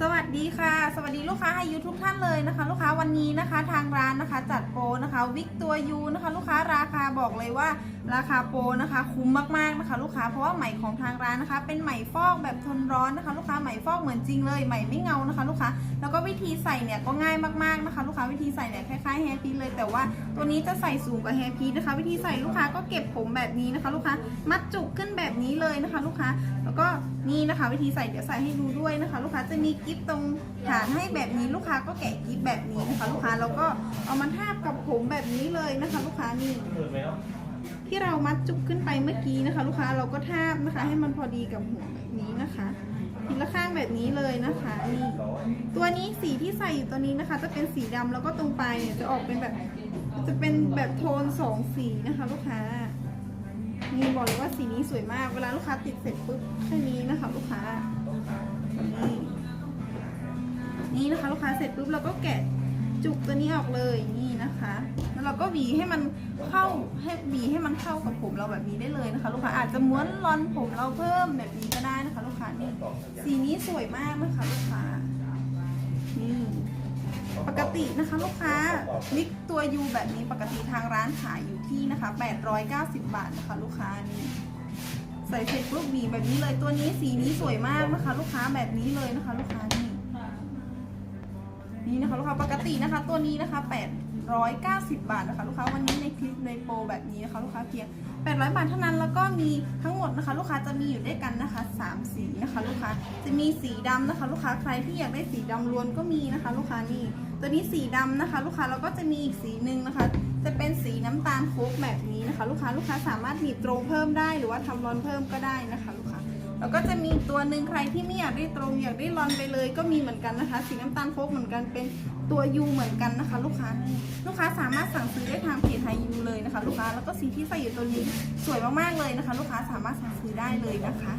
สวัสดีค่ะ สวัสดีลูกค้าไฮยูทุกท่านเลยนะคะ ลูกค้าวันนี้นะคะ ทางร้านนะคะ จัดโปรนะคะ วิกตัวยูนะคะ ลูกค้าราคาบอกเลยว่า ราคาโปรนะคะ คุ้มมากๆนะคะ ลูกค้าเพราะว่าไหมของทางร้านนะคะ เป็นไหมฟอกแบบทนร้อนนะคะ ลูกค้าไหมฟอกเหมือนจริงเลยไหมไม่เงานะคะ ลูกค้าแล้วก็วิธีใส่เนี่ยก็ง่ายมากๆนะคะ ลูกค้าวิธีใส่เนี่ยคล้ายๆแฮร์พีเลย แต่ว่าตัวนี้จะใส่สูงกว่าแฮร์พีนะคะ วิธีใส่ลูกค้าก็เก็บผมแบบนี้นะคะ ลูกค้ามัดจุกขึ้นแบบนี้เลยนะคะ ลูกค้าแล้วก็นี่นะคะ วิธีใส่เดี๋ยวใส่ให้ดูด้วยนะคะ ลูกค้าจะมีกิ๊บตรงฐานให้แบบนี้ลูกค้าก็แกะกิ๊บแบบนี้นะคะ ลูกค้าแล้วก็เอามาทาบกับผมแบบนี้เลยนะคะ ลูกค้านี่ ที่เรามัดจุกขึ้นไปเมื่อกี้นะคะ ลูกค้าเราก็ทาบนะคะ ให้มันพอดีกับหัวแบบนี้นะคะทีละข้างแบบนี้เลยนะคะนี่ตัวนี้สีที่ใส่อยู่ตัวนี้นะคะ จะเป็นสีดำแล้วก็ตรงปลายเนี่ยจะออกเป็นแบบ จะเป็นแบบโทนสองสีนะคะ ลูกค้านี่บอกเลยว่าสีนี้สวยมากเวลาลูกค้าติดเสร็จปุ๊บแค่นี้นะคะ ลูกค้านี่นี่นะคะ ลูกค้าเสร็จปุ๊บเราก็แกะ จุกตัวนี้ออกเลยนี่นะคะ แล้วเราก็หวีให้มันเข้าให้หวีให้มันเข้ากับผมเราแบบนี้ได้เลยนะคะ ลูกค้าอาจจะม้วนรอนผมเราเพิ่มแบบนี้ก็ได้นะคะ ลูกค้านี่สีนี้สวยมากนะคะลูกค้านี่ปกตินะคะลูกค้าลิกตัวยูแบบนี้ปกติทางร้านขายอยู่ที่นะคะ 890 บาทนะคะ ลูกค้านี่ใส่เสร็จปุ๊บหวีแบบนี้เลยตัวนี้สีนี้สวยมากนะคะ ลูกค้าแบบนี้เลยนะคะ ลูกค้านี่ นี่นะคะลูกค้าปกตินะคะ ตัวนี้นะคะ 890 บาทนะคะลูกค้าวันนี้ในคลิปในโปรแบบนี้นะคะลูกค้าเพียง 800 บาทเท่านั้นแล้วก็มีทั้งหมดนะคะ ลูกค้าจะมีอยู่ด้วยกันนะคะ3สีนะคะลูกค้าจะมีสีดำนะคะ ลูกค้าใครที่อยากได้สีดำล้วนก็มีนะคะ ลูกค้านี่ตัวนี้สีดำนะคะ ลูกค้าแล้วก็จะมีอีกสีหนึ่งนะคะ จะเป็นสีน้ำตาลโคกแบบนี้นะคะ ลูกค้าลูกค้าสามารถหนีบตรงเพิ่มได้หรือว่าทำรอนเพิ่มก็ได้นะคะลูกค้า แล้วก็จะมีตัวหนึ่งใครที่ไม่อยากได้ตรงอยากได้รอนไปเลย ก็มีเหมือนกันนะคะ สีน้ำตาลโคกเหมือนกันเป็นตัวยูเหมือนกันนะคะ ลูกค้าลูกค้าสามารถสั่งซื้อได้ทางเพจไฮยูเลยนะคะ ลูกค้าแล้วก็สีที่ใส่อยู่ตัวนี้สวยมากๆเลยนะคะ ลูกค้าสามารถสั่งซื้อได้เลยนะคะ